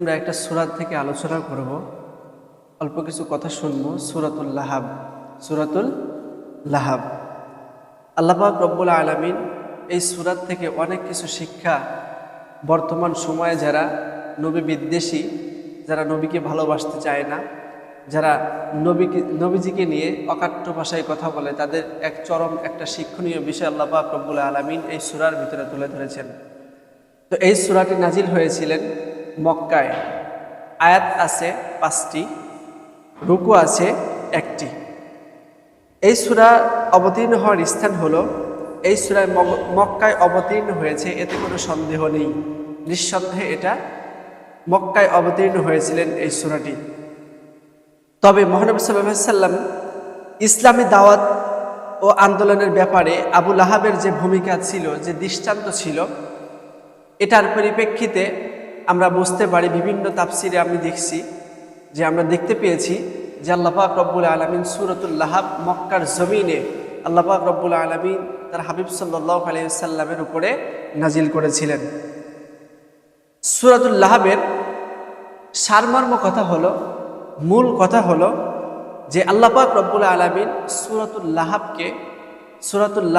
আমরা একটা সুরাত থেকে আলোচনা করব। অল্প কিছু কথা শুনব। সুরাতুল লাহাব। সুরাতুল লাহাব। আল্লাপাক রব্বুল আলমিন এই সুরাত থেকে অনেক কিছু শিক্ষা বর্তমান সময়ে যারা নবী বিদ্বেষী, যারা নবীকে ভালোবাসতে চায় না, যারা নবীকে, নবীজিকে নিয়ে অকাট্য ভাষায় কথা বলে, তাদের এক চরম একটা শিক্ষণীয় বিষয় আল্লাপাক রব্বুল আলমিন এই সুরার ভিতরে তুলে ধরেছেন। তো এই সুরাটি নাজিল হয়েছিলেন মক্কায় আয়াত আছে পাঁচটি, রুকু আছে একটি। এই সুরা অবতীর্ণ হওয়ার স্থান হলো, এই সুরায় মক্কায় অবতীর্ণ হয়েছে এতে কোনো সন্দেহ নেই। নিঃসন্দেহে এটা মক্কায় অবতীর্ণ হয়েছিলেন এই সুরাটি। তবে মহানবী সাল্লাম ইসলামী দাওয়াত ও আন্দোলনের ব্যাপারে আবুল আহাবের যে ভূমিকা ছিল, যে দৃষ্টান্ত ছিল, এটার পরিপ্রেক্ষিতে আমরা বুঝতে পারি, বিভিন্ন তাফসিরে আমি দেখছি যে আমরা দেখতে পেয়েছি যে আল্লাপাক রব্বুল আলমিন সুরতুল লাহাব মক্কার জমিনে আল্লাপাক রব্বুল আলমিন তার হাবিব সাল্লাহ আলাইসাল্লামের উপরে নাজিল করেছিলেন। সুরাতুল লাহাবের সারমর্ম কথা হলো, মূল কথা হলো যে আল্লাপাক রব্বুল আলমিন সুরাতুল লাহাবকে, সুরাতুল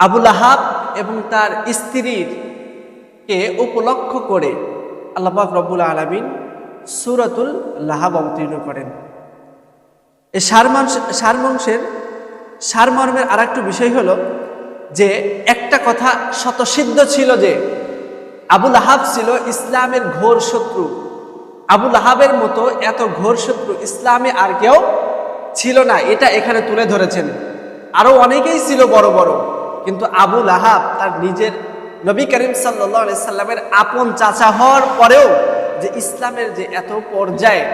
আবুল আহাব এবং তার স্ত্রীর কে উপলক্ষ করে আল্লাপাক রব্বুল আলমিন সুরাতুল লাহাব অবতীর্ণ করেন। এই সারমাংস সারমর্মের আর একটু বিষয় হলো যে একটা কথা শতসিদ্ধ ছিল যে আবুল আহাব ছিল ইসলামের ঘোর শত্রু। আবুল আহাবের মতো এত ঘোর শত্রু ইসলামে আর কেউ ছিল না, এটা এখানে তুলে ধরেছেন। আরও অনেকেই ছিল বড় বড়। কিন্তু আবুল আহাব তার নিজের নবী করিম সাল্লাহ সাল্লামের আপন চাচা হওয়ার পরেও যে ইসলামের যে এত পর্যায়ে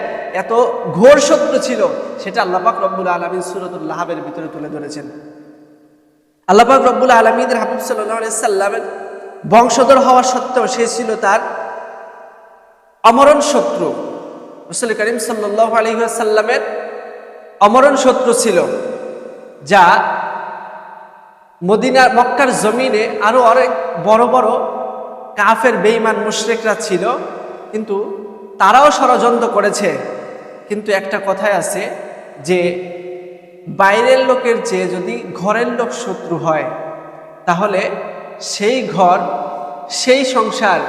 এত ঘোর শত্রু ছিল, সেটা আল্লাপাক রব্বুল আলমিন সুরতুল লাহাবের ভিতরে তুলে ধরেছেন। আল্লাপাক রব্বুল আলমিনের হাবিব সাল্লাহ সাল্লামের বংশধর হওয়া সত্ত্বেও সে ছিল তার অমরণ শত্রু। রসুল করিম সাল্লাহ আলহিহাসাল্লামের অমরণ শত্রু ছিল, যা মদিনার মক্কার জমিনে আরও অনেক বড় বড় কাফের বেইমান মুশরেকরা ছিল। কিন্তু তারাও ষড়যন্ত্র করেছে। কিন্তু একটা কথাই আছে যে, বাইরের লোকের চেয়ে যদি ঘরের লোক শত্রু হয়, তাহলে সেই ঘর, সেই সংসার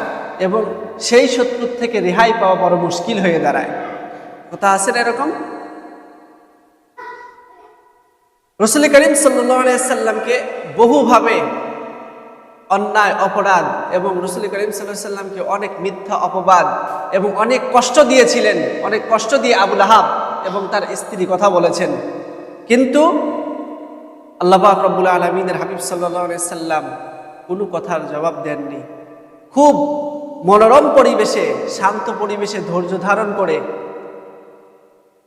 এবং সেই শত্রুর থেকে রেহাই পাওয়া বড় মুশকিল হয়ে দাঁড়ায়। কথা আছে না এরকম? রসুল করিম সাল্লামকে বহুভাবে অন্যায়, অপরাধ এবং রসুল করিম সাল্লাহ সাল্লামকে অনেক মিথ্যা, অপবাদ এবং অনেক কষ্ট দিয়েছিলেন, অনেক কষ্ট দিয়ে আবুল আহাব এবং তার স্ত্রী কথা বলেছেন। কিন্তু আল্লাহ রব্বুল আলমিনের হাবিব সাল্লাহ সাল্লাম কোনো কথার জবাব দেননি। খুব মনোরম পরিবেশে, শান্ত পরিবেশে ধৈর্য ধারণ করে,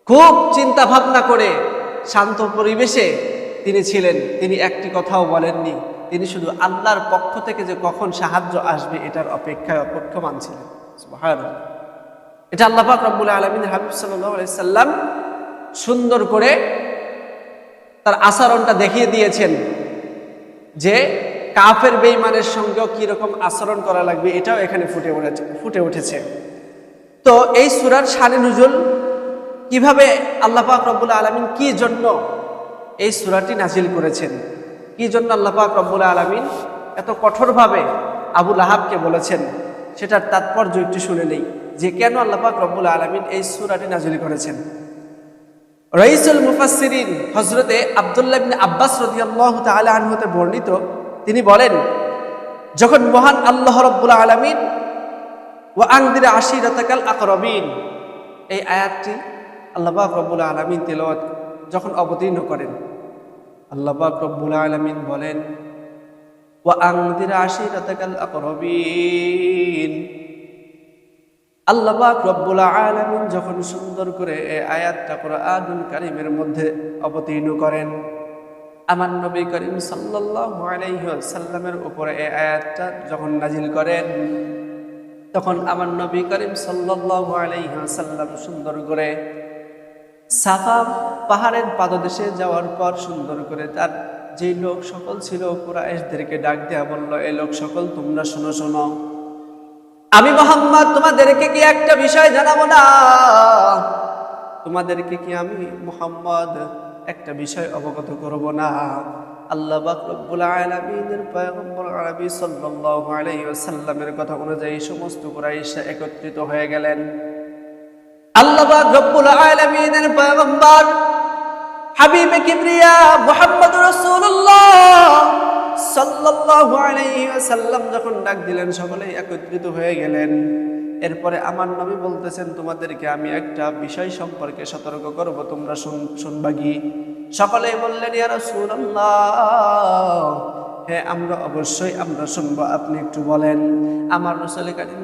খুব চিন্তা ভাবনা করে শান্ত পরিবেশে তিনি ছিলেন, তিনি একটি কথাও বলেননি। তিনি শুধু আল্লাহর পক্ষ থেকে যে কখন সাহায্য আসবে, এটার অপেক্ষায় অপেক্ষমান ছিলেন। এটা আল্লাহ পাক রব্বুল আলমিন হাবিব সাল্লাম সুন্দর করে তার আচরণটা দেখিয়ে দিয়েছেন যে কাফের বেইমানের সঙ্গেও কীরকম আচরণ করা লাগবে, এটাও এখানে ফুটে উঠেছে ফুটে উঠেছে। তো এই সুরার শানে নুজুল কীভাবে আল্লাহ পাক রব্বুল আলমিন কি জন্য এই সুরাটি নাজিল করেছেন? কি জন্য আল্লাহ পাক রব্বুল আলমিন এত কঠোরভাবে আবুল আহাবকে বলেছেন? সেটার তাৎপর্য একটু শুনে নেই। যে কেন আল্লাহ পাক রব্বুল আলমিন এই সুরাটি নাজিল করেছেন? রইসুল মুফাসসিরিন হজরতে আবদুল্লাহ বিন আব্বাস রদিয়াল্লাহ তাআলা আনহুতে বর্ণিত, তিনি বলেন, যখন মহান আল্লাহ রব্বুল আলমিন ও আংদির আশিরতাকাল আকরবিন, এই আয়াতটি আল্লাপাক রব্বুল আলমিন তেলত যখন অবতীর্ণ করেন আল্লাহবাক রব্বুল আলমিন বলেন ও আংদির আশিরতাকাল আকরবিন। আল্লাপাক রব্বুল আলমিন যখন সুন্দর করে এই আয়াতটা আদুল কারিমের মধ্যে অবতীর্ণ করেন, আমার নবী করিম সাল্লাল্লাহু সাল্লামের উপরে এই আয়াতটা যখন নাজিল করেন, তখন আমার নবী করিম সাল্লাল্লাহু আলাইহি সাল্লাম সুন্দর করে সাফা পাহাড়ের পাদদেশে যাওয়ার পর সুন্দর করে তার যে লোক সকল ছিল, কুরাইশদেরকে ডাক দেয়া বলল, এ লোক সকল, তোমরা শোনো শোনো। আমি মোহাম্মদ, তোমাদেরকে কি একটা বিষয় জানাব না? তোমাদেরকে কি আমি মোহাম্মদ একটা বিষয় অবগত করব না? আল্লাহ পাক রব্বুল আলামিনের পয়গম্বর কথা অনুযায়ী সমস্ত কুরাইশা একত্রিত হয়ে গেলেন। আল্লাহ যখন ডাক দিলেন, সকলেই একত্রিত হয়ে গেলেন। এরপরে আমার নবী বলতেছেন, তোমাদেরকে আমি একটা বিষয় সম্পর্কে সতর্ক করব, তোমরা শুন- শুনবা কি? সকলেই বললেন, ইয়া রাসূলুল্লাহ হ্যাঁ আমরা অবশ্যই, আমরা শুনব। আপনি একটু বলেন, আমার রসুল করিম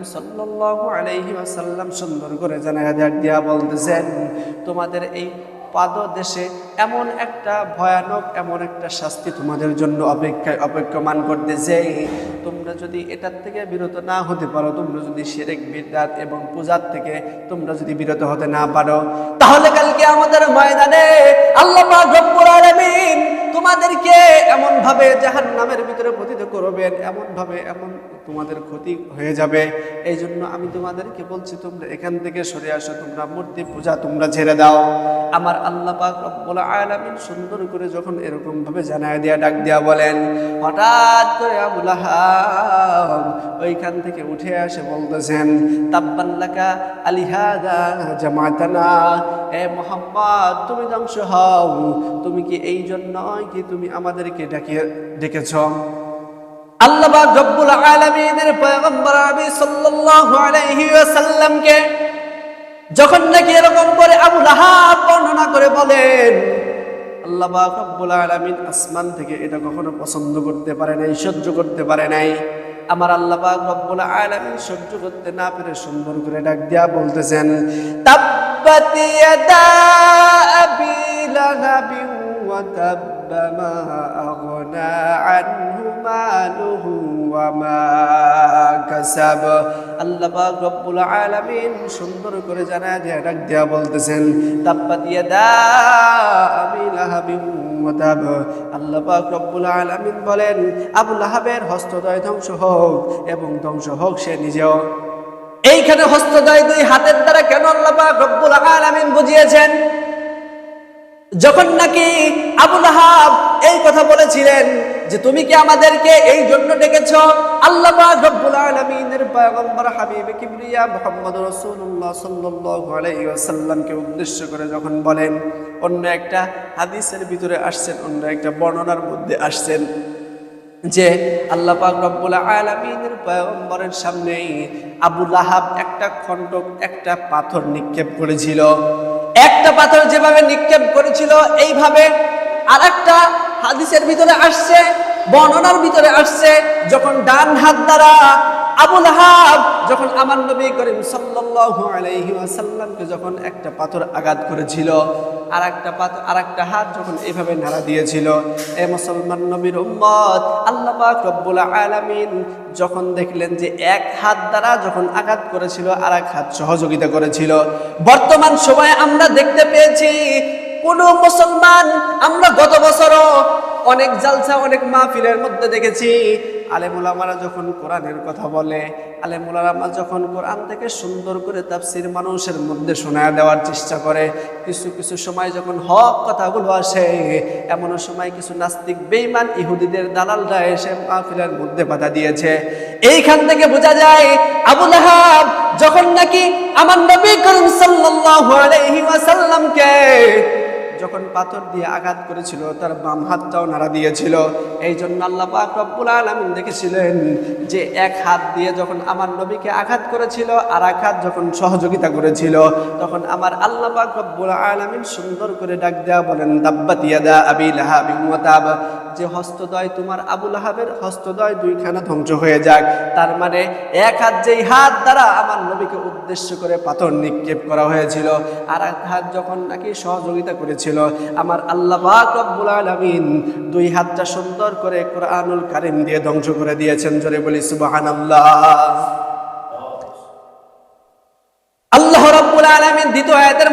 ওয়াসাল্লাম সুন্দর করে দেখ দিয়া বলতেছেন, তোমাদের এই পাদদেশে এমন একটা ভয়ানক, এমন একটা শাস্তি তোমাদের জন্য অপেক্ষায় অপেক্ষমান করতেছে। তোমরা যদি এটার থেকে বিরত না হতে পারো, তোমরা যদি সেরেক বিদ্যাত এবং পূজার থেকে তোমরা যদি বিরত হতে না পারো, তাহলে কালকে আমাদের ময়দানে আল্লাহ তোমাদেরকে এমন ভাবে জাহান নামের ভিতরে পতিত করবেন এমন ভাবে এমন তোমাদের ক্ষতি হয়ে যাবে। এই জন্য আমি তোমাদেরকে বলছি, তোমরা এখান থেকে সরে আসো, তোমরা মূর্তি পূজা তোমরা ছেড়ে দাও। আমার আল্লাহ পাক রব্বুল আলামিন সুন্দর করে যখন এরকম ভাবে জানায় দিয়া, ডাক দিয়া বলেন, হঠাৎ করে আবুল ওইখান থেকে উঠে আসে বলতেছেন তাব্বাল্লাকা আলিহাদা জামাতানা, এ মোহাম্মদ, তুমি ধ্বংস হও। তুমি কি এই জন্যই কি তুমি আমাদেরকে ডাকিয়ে, ডেকেছ? আল্লাহ রব্বুল আলামিনের পয়গম্বর নবী সাল্লাল্লাহু আলাইহি ওয়াসাল্লামকে যখন নাকি এরকম করে আবু লাহাব বর্ণনা করে বলেন আল্লাহ রব্বুল আলামিন আসমান থেকে এটা কখনো পছন্দ করতে পারে নাই, সহ্য করতে পারে নাই। আমার আল্লাহ রব্বুল আলামিন সহ্য করতে না পেরে সুন্দর করে ডাক দিয়া বলতেছেন, তাব্বাত ইয়াদা আবি লাহাবিন তাব্বা মা আগনা আনহু মালুহু ওয়া মা কাসাব আল্লাহ পাক রব্বুল আলামিন সুন্দর করে জানায় দিয়া, ডাক দিয়া বলতেছেন তাব্বাত ইয়াদা আবি লাহাবিন ওয়া তাব আল্লাহ পাক রব্বুল আলামিন বলেন, আবু লাহাবের হস্তদয় ধ্বংস হোক এবং ধ্বংস হোক সে নিজেও। এইখানে হস্তদয় দুই হাতের দ্বারা কেন আল্লাহ পাক রব্বুল আলামিন বুঝিয়েছেন? যখন নাকি আবুল হাব এই কথা বলেছিলেন যে তুমি কি আমাদেরকে এই জন্য ডেকেছ? আল্লাহ রব্বুল উদ্দেশ্য করে যখন বলেন, অন্য একটা হাদিসের ভিতরে আসছেন, অন্য একটা বর্ণনার মধ্যে আসছেন যে আল্লাহ পাক রব্বুল আলামিনের পয়গম্বরের সামনে আবু লাহাব একটা খণ্ডক, একটা পাথর নিক্ষেপ করেছিল। একটা পাথর যেভাবে নিক্ষেপ করেছিল, এইভাবে আর একটা হাদিসের ভিতরে আসছে, বর্ণনার ভিতরে আসছে, যখন ডান হাত দ্বারা আবু লাহাব যখন আমার নবী করিম সাল্লাল্লাহু আলাইহি ওয়াসাল্লামকে যখন একটা পাথর আঘাত করেছিল আর একটা পাথর আর একটা হাত যখন এইভাবে নাড়া দিয়েছিল, এ মুসলমান নবীর উম্মত, আল্লাহ পাক রব্বুল আলামিন যখন দেখলেন যে এক হাত দ্বারা যখন আঘাত করেছিল আর এক হাত সহযোগিতা করেছিল, বর্তমান সময়ে আমরা দেখতে পেয়েছি কোন মুসলমান, আমরা গত বছরও অনেক জালসা, অনেক মাহফিলের মধ্যে দেখেছি আলেমুলামারা যখন কোরআনের কথা বলে আলেমুলামা যখন কোরআন থেকে সুন্দর করে তাফসির মানুষের মধ্যে শোনা দেওয়ার চেষ্টা করে, কিছু কিছু সময় যখন হক কথাগুলো আসে এমন সময় কিছু নাস্তিক বেইমান ইহুদিদের দালালরা এসে মাহফিলের মধ্যে বাধা দিয়েছে। এইখান থেকে বোঝা যায় আবুল আহাব যখন নাকি আমার নবী করিম সাল্লাল্লাহু আলাইহি ওয়াসাল্লামকে যখন পাথর দিয়ে আঘাত করেছিল, তার বাম হাতটাও নাড়া দিয়েছিল। এই জন্য আল্লাহ পাক আলামিন দেখেছিলেন যে এক হাত দিয়ে যখন আমার নবীকে আঘাত করেছিল আর এক হাত যখন সহযোগিতা করেছিল, তখন আমার আল্লাহ পাক আলামিন সুন্দর করে ডাক দেওয়া বলেন দাব্বাত ইয়াদা আবি লাহাবিন ওয়া যে হস্তদয় তোমার আবুল লাহাবের হস্তদয় দুইখানা ধ্বংস হয়ে যাক। তার মানে এক হাত যেই হাত দ্বারা আমার নবীকে উদ্দেশ্য করে পাথর নিক্ষেপ করা হয়েছিল আর এক হাত যখন নাকি সহযোগিতা করেছিল আমার আল্লাহ রব্বুল আলামিন দুই হাতটা সুন্দর করে কোরআনুল কারিম দিয়ে ধ্বংস করে দিয়েছেন, জোরে বলি সুবহানাল্লাহ। আল্লাহ রাব্বুল আলামিন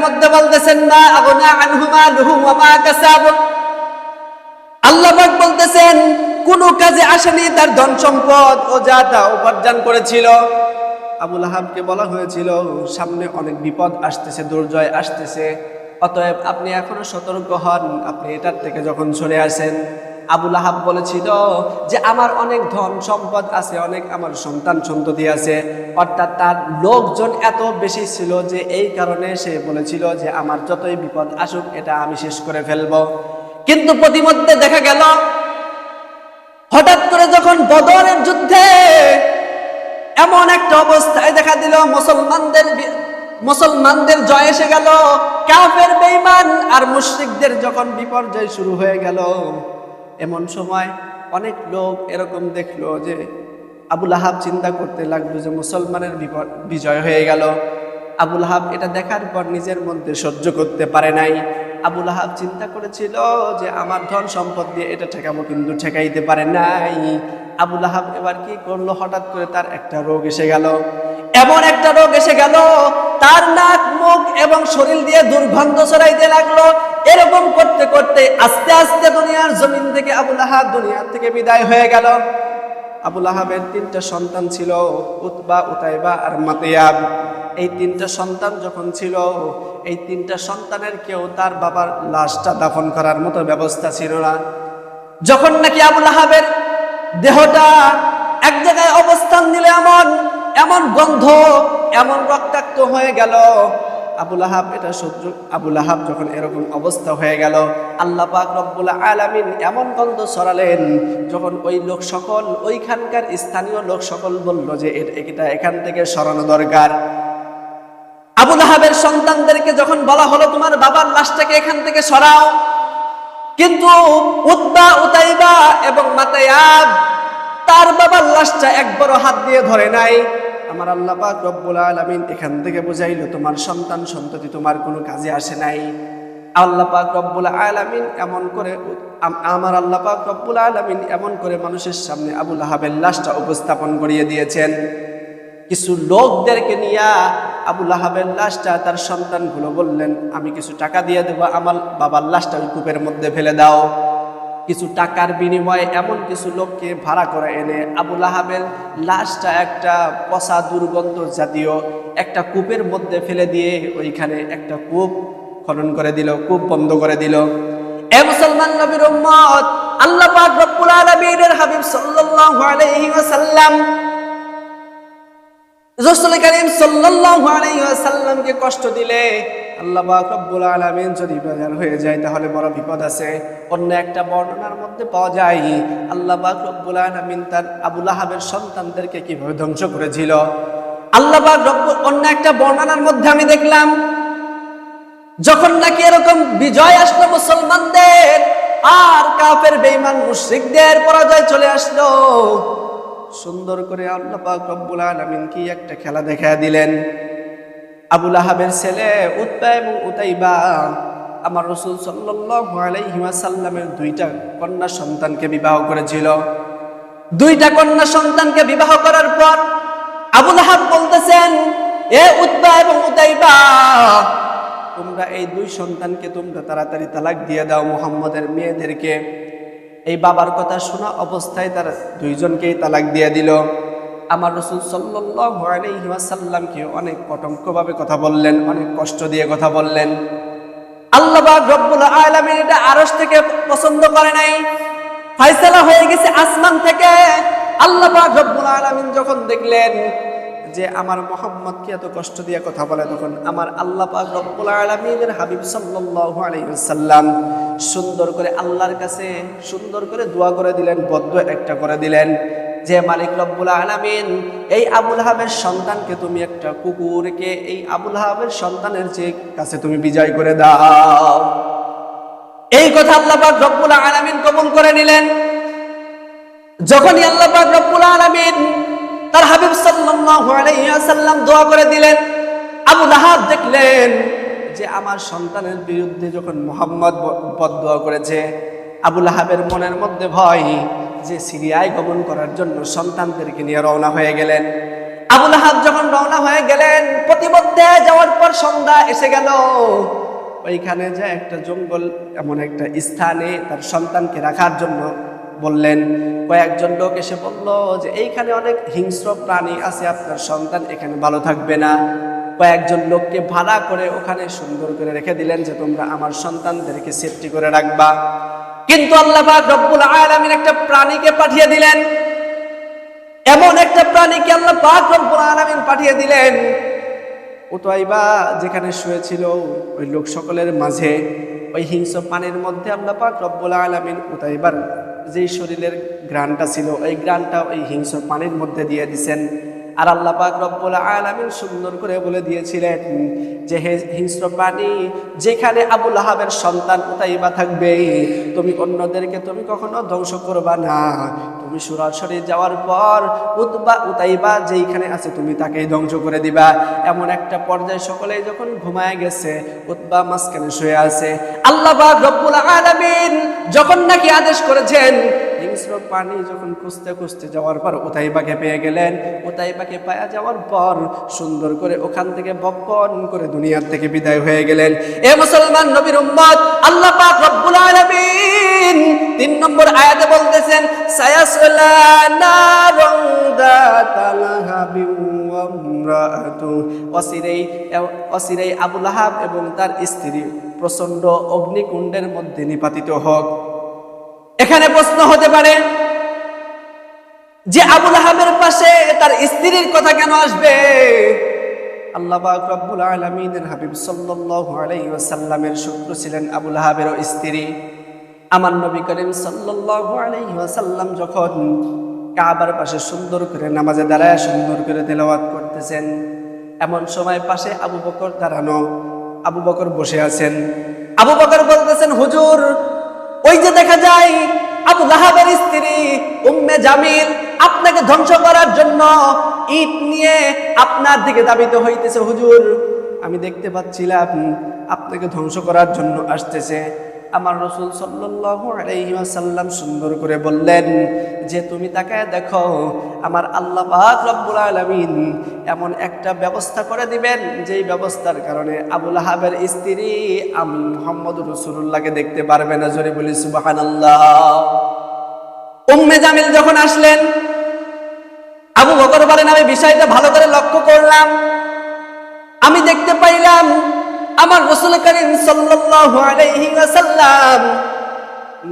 মধ্যে বলতেছেন না আগনা আনহু মালুহু ওয়া কাসাব। আল্লাহ বলতেছেন, কোন কাজে আসেনি তার ধন সম্পদ ও যা তা উপার্জন করেছিল। আবুল আহাবকে বলা হয়েছিল, সামনে অনেক বিপদ আসতেছে দুর্জয় আসতেছে। অতএব আপনি এখনও সতর্ক হন। আপনি এটার থেকে যখন চলে আসেন আবুল আহাব বলেছিল যে, আমার অনেক ধন সম্পদ আছে, অনেক আমার সন্তান সন্ততি আছে। অর্থাৎ তার লোকজন এত বেশি ছিল যে, এই কারণে সে বলেছিল যে, আমার যতই বিপদ আসুক, এটা আমি শেষ করে ফেলব। কিন্তু প্রতিমধ্যে দেখা গেল, হঠাৎ করে যখন বদরের যুদ্ধে এমন একটা অবস্থায় দেখা দিল, মুসলমানদের মুসলমানদের জয় এসে গেল, কাফের, বেঈমান আর মুশরিকদের যখন বিপর্যয় শুরু হয়ে গেল, এমন সময় অনেক লোক এরকম দেখল যে আবুল আহাব চিন্তা করতে লাগল যে মুসলমানের বিজয় হয়ে গেল। আবুল আহাব এটা দেখার পর নিজের মধ্যে সহ্য করতে পারে নাই। আবুল আহাব চিন্তা করেছিল যে আমার ধন সম্পদ দিয়ে এটা ঠেকাবো, কিন্তু ঠেকাইতে পারে নাই। আবুল আহাব এবার কি করল? হঠাৎ করে তার একটা রোগ এসে গেল। এমন একটা রোগ এসে গেল, তার নাক, মুখ এবং শরীর দিয়ে দুর্গন্ধ ছড়াইতে লাগল। এরকম করতে করতে আস্তে আস্তে দুনিয়ার জমিন থেকে আবুল আহাব দুনিয়ার থেকে বিদায় হয়ে গেল। আবুল আহাবের তিনটা সন্তান ছিল, উতবা, উতাইবা আর মাতিয়াব। এই তিনটা সন্তান যখন ছিল, এই তিনটা সন্তানের কেউ তার বাবার লাশটা দাফন করার মতো ব্যবস্থা ছিল না। যখন নাকি আবুল আহাবের দেহটা এক জায়গায় অবস্থান নিলে এমন এমন গন্ধ, এমন রক্তাক্ত হয়ে গেল। আবুল আহাব এটা সহ্য আবুল আহাব যখন এরকম অবস্থা হয়ে গেল, আল্লাহ পাক রব্বুল আলামিন এমন গন্ধ ছড়ালেন, যখন ওই লোক সকল, ওইখানকার স্থানীয় লোক সকল বলল যে এটা এখান থেকে সরানো দরকার। আবুল আহাবের সন্তানদেরকে যখন বলা হলো, তোমার বাবার লাশটাকে এখান থেকে সরাও। কিন্তু উদ্বা উতাইবা এবং মাতায়াব, তার বাবার লাশটা একবারও হাত দিয়ে ধরে নাই। আমার আল্লাহ রব্বুল আলামিন এখান থেকে বুঝাইলো, তোমার সন্তান সন্ততি তোমার কোনো কাজে আসে নাই। আল্লাহ পাক রব্বুল আলামিন এমন করে আমার আল্লাহ পাক রব্বুল আলামিন এমন করে মানুষের সামনে আবুল আহাবের লাশটা উপস্থাপন করিয়ে দিয়েছেন। কিছু লোকদেরকে নিয়ে আবুল আহাবের লাশটা তার সন্তানগুলো বললেন, আমি কিছু টাকা দিয়ে দেবো, আমার বাবার লাশটা ওই কূপের মধ্যে ফেলে দাও। কিছু টাকার বিনিময়ে এমন কিছু লোককে ভাড়া করে এনে আবুল আহাবের লাশটা একটা পচা দুর্গন্ধ জাতীয় একটা কূপের মধ্যে ফেলে দিয়ে ওইখানে একটা কূপ খনন করে দিল, কূপ বন্ধ করে দিল। এ মুসলমান নবীর উম্মত, আল্লাহ পাক রব্বুল আলামিনের হাবিব সাল্লাল্লাহু আলাইহি ওয়াসাল্লাম রসুল করিম সাল্লাল্লাহু আলাইহি ওয়াসাল্লামকে কষ্ট দিলে আল্লাহ পাক রব্বুল আলামিন যদি বাজার হয়ে যায়, তাহলে বড় বিপদ আছে। অন্য একটা বর্ণনার মধ্যে পাওয়া যায়, আল্লাহ পাক রব্বুল আলামিন তার আবুল আহাবের সন্তানদেরকে কীভাবে ধ্বংস করেছিল। আল্লাহ পাক রব্বুল, অন্য একটা বর্ণনার মধ্যে আমি দেখলাম, যখন নাকি এরকম বিজয় আসলো মুসলমানদের, আর কাফের, বেঈমান, মুশরিকদের পরাজয় চলে আসলো। সুন্দর করে আল্লাহ পাক আলামিন কি একটা খেলা দেখা দিলেন। আবুল আহাবের ছেলে উতবা এবং উতাইবা, আমার রসুল ওয়াসাল্লামের দুইটা কন্যা সন্তানকে বিবাহ করেছিল। দুইটা কন্যা সন্তানকে বিবাহ করার পর আবুল আহাব বলতেছেন, এ উতবা এবং উতাইবা, তোমরা এই দুই সন্তানকে তোমরা তাড়াতাড়ি তালাক দিয়ে দাও মুহাম্মদের মেয়েদেরকে। এই বাবার কথা শোনা অবস্থায় তারা দুইজনকেই তালাক দিয়ে দিল। আমার রসুল ওয়াসাল্লামকে অনেক কটঙ্কভাবে কথা বললেন, অনেক কষ্ট দিয়ে কথা বললেন। আল্লাহ পাক রব্বুল আলামিন এটা আরশ থেকে পছন্দ করে নাই। ফয়সালা হয়ে গেছে আসমান থেকে। আল্লাহ পাক রব্বুল আলামিন যখন দেখলেন যে আমার মোহাম্মদকে এত কষ্ট দিয়ে কথা বলে, তখন আমার আল্লাহ পাক রব্বুল আলামিনের হাবিব সাল্লাল্লাহু আলাইহি ওয়াসাল্লাম সুন্দর করে আল্লাহর কাছে সুন্দর করে দোয়া করে দিলেন, বদ্ধ একটা করে দিলেন। যে মালিক রব্বুল আলামিন, এই আবুল হাবের সন্তানকে তুমি একটা কুকুরকে এই আবুল হাবের সন্তানের যে কাছে তুমি বিজয় করে দাও। এই কথা আল্লাহ পাক রব্বুল আলামিন কবুল করে নিলেন। যখনই আল্লাহ পাক রব্বুল আলামিন তার হাবিব ওয়াসাল্লাম দোয়া করে দিলেন আবু লাহাব দেখলেন যে আমার সন্তানের বিরুদ্ধে যখন মোহাম্মদ পদ দোয়া করেছে আবু লাহাবের মনের মধ্যে ভয় যে সিরিয়ায় গমন করার জন্য সন্তানদেরকে নিয়ে রওনা হয়ে গেলেন। আবুল লাহাব যখন রওনা হয়ে গেলেন, প্রতিমধ্যে যাওয়ার পর সন্ধ্যা এসে গেল। ওইখানে যে একটা জঙ্গল, এমন একটা স্থানে তার সন্তানকে রাখার জন্য বললেন। কয়েকজন লোক এসে বলল যে, এইখানে অনেক হিংস্র প্রাণী আছে, আপনার সন্তান এখানে ভালো থাকবে না। কয়েকজন লোককে ভাড়া করে ওখানে সুন্দর করে রেখে দিলেন যে, তোমরা আমার সন্তানদেরকে সেফটি করে রাখবা। কিন্তু আল্লাহ রব্বুল আলামিন একটা প্রাণীকে পাঠিয়ে দিলেন। এমন একটা প্রাণীকে আল্লাহ পাক রব্বুল আলামিন পাঠিয়ে দিলেন। উতয়াইবা যেখানে শুয়েছিল, ওই লোক সকলের মাঝে, ওই হিংস্র পানির মধ্যে আল্লাহ পাক রব্বুল আলামিন উতাইবার যেই শরীরের গ্রানটা ছিল, ওই গ্রানটা ওই হিংস্র পানির মধ্যে দিয়ে দিছেন। আর আল্লাহ পাক রব্বুল আলামিন সুন্দর করে বলে দিয়েছিলেন যে হে হিংস্র প্রাণী, যেখানে আবুল আহাবের সন্তান উতাইবা থাকবে? তুমি অন্যদেরকে তুমি কখনো ধ্বংস করবা না। তুমি সরাসরি যাওয়ার পর উতবা উতাইবা, যেইখানে আছে তুমি তাকে ধ্বংস করে দিবা। এমন একটা পর্যায়ে সকলেই যখন ঘুমায় গেছে, উতবা মাঝখানে শুয়ে আছে। আল্লাহ পাক রব্বুল আলামিন যখন নাকি আদেশ করেছেন হিংস্র পানি যখন খুঁজতে খুঁজতে যাওয়ার পর উতাইবাকে পেয়ে গেলেন। উতাইবাকে পায়া যাওয়ার পর সুন্দর করে ওখান থেকে বপন করে দুনিয়ার থেকে বিদায় হয়ে গেলেন। এ মুসলমান নবীর উম্মত, আল্লাহ পাক রব্বুল তিন নম্বর আয়াতে বলতেছেন ওয়া ইমরাআতু অসিরেই এবং তার স্ত্রী প্রচণ্ড অগ্নিকুণ্ডের মধ্যে নিপাতিত হোক। এখানে প্রশ্ন হতে পারে, যে আবুল আহাবের পাশে তার স্ত্রীর কথা কেন আসবে? আবুল স্ত্রী। যখন পাশে সুন্দর করে নামাজে দাঁড়ায়, সুন্দর করে করতেছেন, এমন সময় পাশে আবু বকর দাঁড়ানো, আবু বকর বসে আছেন। আবু বকর বলতেছেন, হুজুর ওই যে দেখা যায় আবু লাহাবের স্ত্রী উম্মে জামিল আপনাকে ধ্বংস করার জন্য ইট নিয়ে আপনার দিকে দাবিত হইতেছে। হুজুর, আমি দেখতে পাচ্ছিলাম আপনাকে ধ্বংস করার জন্য আসতেছে। আমার রসুল ওয়াসাল্লাম সুন্দর করে বললেন যে, তুমি তাকায় দেখো, আমার আল্লাহ রব্বুল আলামিন এমন একটা ব্যবস্থা করে দিবেন, যেই ব্যবস্থার কারণে আবুল আহাবের স্ত্রী আমি মোহাম্মদ রসুল্লাহকে দেখতে পারবে না। জোরে বলি, সুবহানাল্লাহ। উম্মে জামিল যখন আসলেন, আবু বকর বলেন, আমি বিষয়টা ভালো করে লক্ষ্য করলাম। আমার রসুল করিম ওয়াসাল্লাম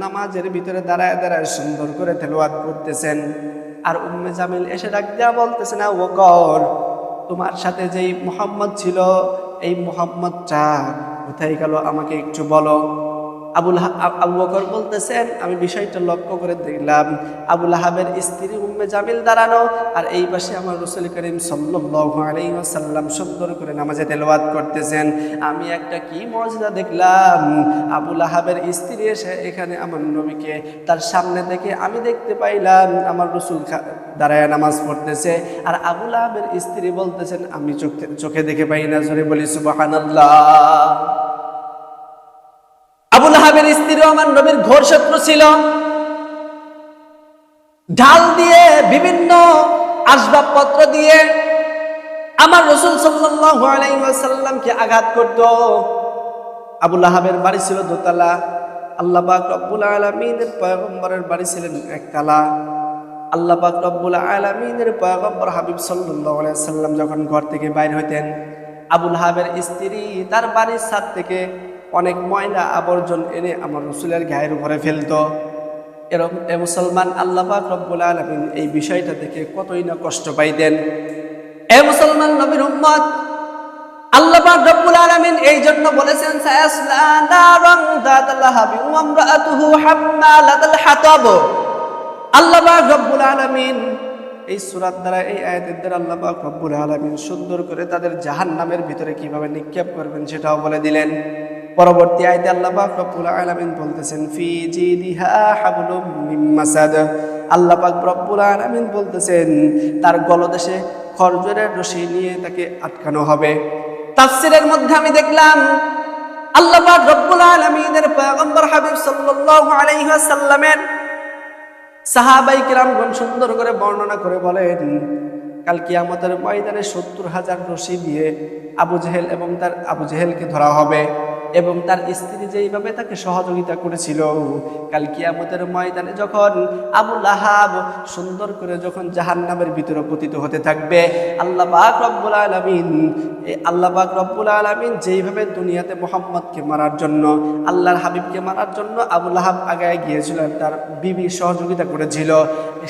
নামাজের ভিতরে দাঁড়ায় দাঁড়ায় সুন্দর করে তেলাওয়াত করতেছেন। আর উম্মে জামিল এসে ডাক দেয়া বলতেছে, না ও কর তোমার সাথে যেই মোহাম্মদ ছিল, এই মোহাম্মদটা কোথায় গেল আমাকে একটু বলো। আবুল আবু বকর বলতেছেন, আমি বিষয়টা লক্ষ্য করে দেখলাম, আবুল আহাবের স্ত্রী উম্মে জামিল দাঁড়ানো, আর এই পাশে আমার রসুল করিম ওয়াসাল্লাম সুন্দর করে নামাজে তেলাওয়াত করতেছেন। আমি একটা কি মজা দেখলাম, আবুল আহাবের স্ত্রী এসে এখানে আমার নবীকে তার সামনে দেখে আমি দেখতে পাইলাম, আমার রসুল দাঁড়ায় নামাজ পড়তেছে, আর আবুল আহাবের স্ত্রী বলতেছেন, আমি চোখে চোখে দেখে পাই না, জোরে বলি সুবহানাল্লাহ। আহাবের স্ত্রীও আমার নবীর ঘোর শত্রু ছিল। ঢাল দিয়ে বিভিন্ন আসবাবপত্র দিয়ে আমার রসুল ওয়াসাল্লামকে আঘাত করত। আবুল আহাবের বাড়ি ছিল দোতলা। আল্লাহ পাক রব্বুল আলামিনের পয়গম্বরের বাড়ি ছিলেন একতলা। আল্লাহ পাক রব্বুল আলামিনের পয়গম্বর হাবিব সাল্লাল্লাহু সাল্লাম যখন ঘর থেকে বাইর হইতেন আবুল হাবের স্ত্রী তার বাড়ির ছাদ থেকে অনেক ময়লা আবর্জন এনে আমার রসুলের গায়ের উপরে ফেলতো। এরকম এ মুসলমান আল্লাহ পাক রব্বুল আলামিন এই বিষয়টা দেখে কতই না কষ্ট পাইতেন। এ মুসলমান নবীর উম্মত, আল্লাহ পাক রব্বুল আলামিন এই জন্য বলেছেন, সায়াসলা নারান যাতাল লাহাবি হাম্মালাতাল হাতাব। আল্লাহ পাক রব্বুল আলামিন এই সূরার দ্বারা, এই আয়াতের দ্বারা আল্লাহ পাক রব্বুল আলামিন সুন্দর করে তাদের জাহান্নামের ভিতরে কীভাবে নিক্ষেপ করবেন সেটাও বলে দিলেন। পরবর্তী আয়তে আল্লাহ পাক রব্বুল আলামিন বলতেছেন, ফি জিদিহা হাবলুম মিন মাসাদ। আল্লাহ পাক রব্বুল আলামিন বলতেছেন, তার গলদেশে খরজরের রশি নিয়ে তাকে আটকানো হবে। তাফসিরের মধ্যে আমি দেখলাম, আল্লাহ পাক রব্বুল আলামিনের পয়গম্বর হাবিব সাল্লাল্লাহু আলাইহি ওয়াসাল্লামের সাহাবাই কিরামগণ সুন্দর করে বর্ণনা করে বলেন, কাল কিয়ামতের ময়দানে সত্তর হাজার রশি দিয়ে আবু জেহেল এবং তার আবু জেহেলকে ধরা হবে। এবং তার স্ত্রী যেইভাবে তাকে সহযোগিতা করেছিল, কাল কিয়ামতের ময়দানে যখন আবু লাহাব সুন্দর করে যখন জাহান্নামের ভিতরে পতিত হতে থাকবে, আল্লাহ পাক রব্বুল আলামিন, এই আল্লাহ পাক রব্বুল আলামিন যেইভাবে দুনিয়াতে মোহাম্মদকে মারার জন্য, আল্লাহর হাবিবকে মারার জন্য আবু লাহাব আগায় গিয়েছিলেন তার বিবি সহযোগিতা করেছিল,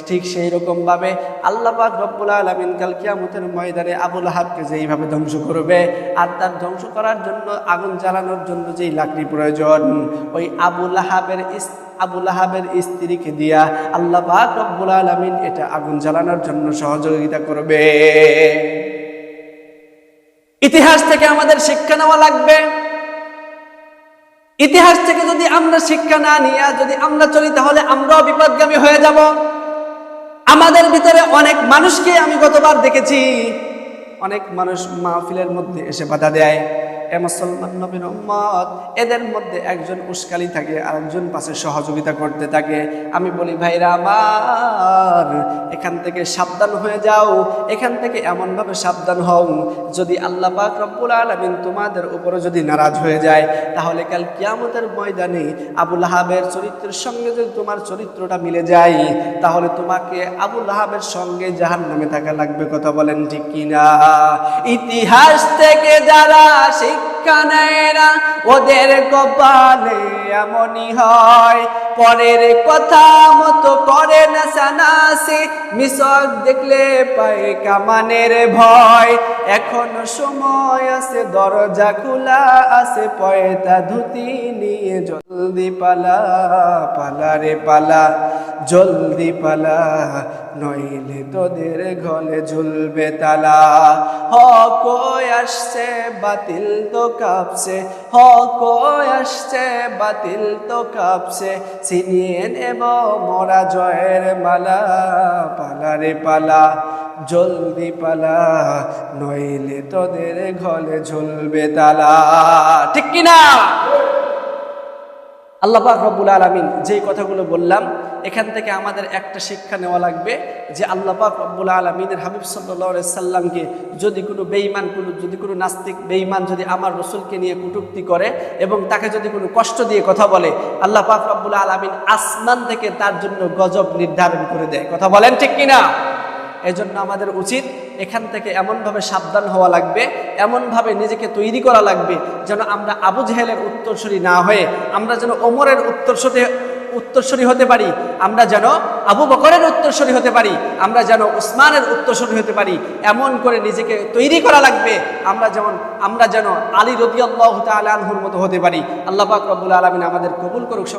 ঠিক সেই রকমভাবে আল্লাহ পাক রব্বুল আলামিন কাল কিয়ামতের ময়দানে আবু লাহাবকে যেইভাবে ধ্বংস করবে, আর তার ধ্বংস করার জন্য আগুন জ্বালানোর জন্য যেই লাকড়ি প্রয়োজন, ওই আবু লাহাবের ইস- আবু লাহাবের স্ত্রীকে দিয়া আল্লাহ পাক রব্বুল আলামিন এটা আগুন জ্বালানোর জন্য সহযোগিতা করবে। ইতিহাস থেকে আমাদের শিক্ষা নেওয়া লাগবে। ইতিহাস থেকে যদি আমরা শিক্ষা না নিয়ে, যদি আমরা চলি, তাহলে আমরাও বিপদগামী হয়ে যাব। আমাদের ভিতরে অনেক মানুষকে আমি গতবার দেখেছি। অনেক মানুষ মাহফিলের মধ্যে এসে বাধা দেয়। এ মুসলমান নবীন উম্মত, এদের মধ্যে একজন উস্কালি থাকে আর একজন পাশে সহযোগিতা করতে থাকে। আমি বলি, ভাইরা আমার, এখান থেকে সাবধান হয়ে যাও, এখান থেকে এমনভাবে সাবধান হও, যদি আল্লাহ পাক রব্বুল আলামিন তোমাদের উপরে যদি নারাজ হয়ে যায়, তাহলে কাল কিয়ামতের ময়দানে আবুল আহাবের চরিত্রের সঙ্গে যদি তোমার চরিত্রটা মিলে যায়, তাহলে তোমাকে আবুল আহাবের সঙ্গে জাহান নামে থাকা লাগবে। কথা বলেন ঠিক কিনা? ইতিহাস থেকে যারা শিক্ষা নেয় ওদের কপালে এমনই হয়। পরের কথা মতো করে না সানাসি, মিশক দেখলে পায় কামানের ভয়। এখনও সময় আছে, দরজা খোলা আছে, পয়তা ধুতি নিয়ে জলদি পালা পালা রে পালা, জলদি পালা, নইলে তোদের ঘলে ঝুলবে তালা। হ হক আসছে, বাতিল তো কাঁপছে, হক আসছে, বাতিল তো কাঁপছে, ছিনিয়ে নেব মোরা জয়ের মালা, পালা রে পালা, জলদি পালা নইলে তোদের ঘলে ঝুলবে তালা। ঠিক কিনা আল্লাহ রব্বুল আলমিন যেই কথাগুলো বললাম, এখান থেকে আমাদের একটা শিক্ষা নেওয়া লাগবে যে আল্লাহ পাক রব্বুল আলমিনের হাবিব সাল্লাহ সাল্লামকে যদি কোনো বেইমান কোনো, যদি কোনো নাস্তিক বেইমান যদি আমার রসুলকে নিয়ে কটূক্তি করে এবং তাকে যদি কোনো কষ্ট দিয়ে কথা বলে, আল্লাহ পাক রব্বুল আলমিন আসমান থেকে তার জন্য গজব নির্ধারণ করে দেয়। কথা বলেন ঠিক কিনা এজন্য আমাদের উচিত এখান থেকে এমনভাবে সাবধান হওয়া লাগবে, এমনভাবে নিজেকে তৈরি করা লাগবে যেন আমরা আবু জেহেলের উত্তরসূরি না হয়ে, আমরা যেন ওমরের উত্তরসূরি উত্তরসূরি হতে পারি, আমরা যেন আবু বকরের উত্তরসূরি হতে পারি, আমরা যেন উসমানের উত্তরসূরি হতে পারি, এমন করে নিজেকে তৈরি করা লাগবে, আমরা যেমন, আমরা যেন আলী রদিয়াল্লাহ তালহুর মতো হতে পারি। আল্লাহ পাক রব্বুল আলমিন আমাদের কবুল করুক